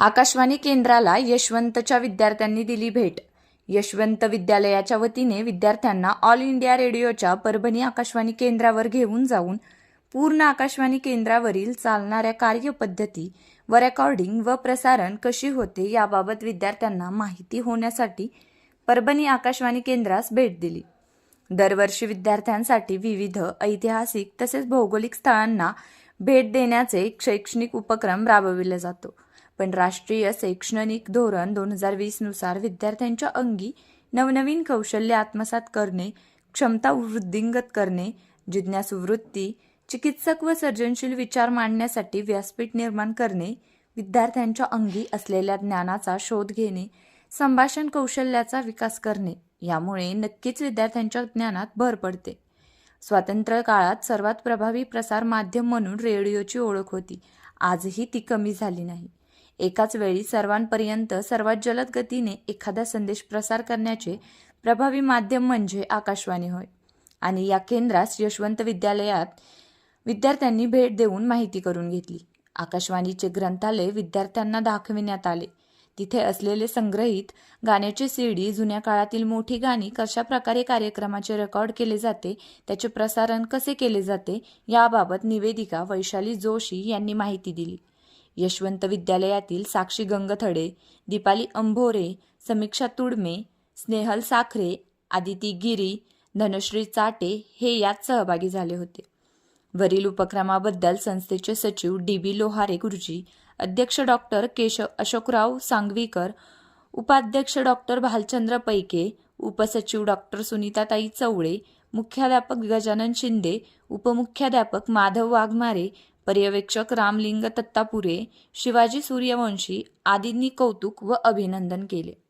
आकाशवाणी केंद्राला यशवंतच्या विद्यार्थ्यांनी दिली भेट. यशवंत विद्यालयाच्या वतीने विद्यार्थ्यांना ऑल इंडिया रेडिओच्या परभणी आकाशवाणी केंद्रावर घेऊन जाऊन पूर्ण आकाशवाणी केंद्रावरील चालणाऱ्या कार्यपद्धती व रेकॉर्डिंग व प्रसारण कशी होते याबाबत विद्यार्थ्यांना माहिती होण्यासाठी परभणी आकाशवाणी केंद्रास भेट दिली. दरवर्षी विद्यार्थ्यांसाठी विविध ऐतिहासिक तसेच भौगोलिक स्थळांना भेट देण्याचे शैक्षणिक उपक्रम राबविला जातो. पण राष्ट्रीय शैक्षणिक धोरण दोन हजार वीसनुसार विद्यार्थ्यांच्या अंगी नवनवीन कौशल्य आत्मसात करणे क्षमता वृद्धिंगत करणे जिज्ञासुवृत्ती चिकित्सक व सर्जनशील विचार मांडण्यासाठी व्यासपीठ निर्माण करणे विद्यार्थ्यांच्या अंगी असलेल्या ज्ञानाचा शोध घेणे संभाषण कौशल्याचा विकास करणे यामुळे नक्कीच विद्यार्थ्यांच्या ज्ञानात भर पडते. स्वातंत्र्य काळात सर्वात प्रभावी प्रसार माध्यम म्हणून रेडिओची ओळख होती. आजही ती कमी झाली नाही. एकाच वेळी सर्वांपर्यंत सर्वात जलद गतीने एखादा संदेश प्रसार करण्याचे प्रभावी माध्यम म्हणजे आकाशवाणी होय. आणि या केंद्रास यशवंत विद्यालयात विद्यार्थ्यांनी भेट देऊन माहिती करून घेतली. आकाशवाणीचे ग्रंथालय विद्यार्थ्यांना दाखविण्यात आले. तिथे असलेले संग्रहित गाण्याचे सीडी जुन्या काळातील मोठी गाणी कशा प्रकारे कार्यक्रमाचे रेकॉर्ड केले जाते त्याचे प्रसारण कसे केले जाते याबाबत निवेदिका वैशाली जोशी यांनी माहिती दिली. यशवंत विद्यालयातील साक्षी गंगथडे दीपाली अंभोरे समीक्षा तुडमे स्नेहल साखरे आदिती गिरी धनश्री चाटे हे यात सहभागी झाले होते. वरील उपक्रमाबद्दल संस्थेचे सचिव डी बी लोहारे गुरुजी अध्यक्ष डॉक्टर केशव अशोकराव सांगवीकर उपाध्यक्ष डॉक्टर भालचंद्र पैके उपसचिव डॉक्टर सुनीताताई चवळे मुख्याध्यापक गजानन शिंदे उपमुख्याध्यापक माधव वाघमारे पर्यवेक्षक रामलिंग तत्तापुरे शिवाजी सूर्यवंशी आदींनी कौतुक व अभिनंदन केले.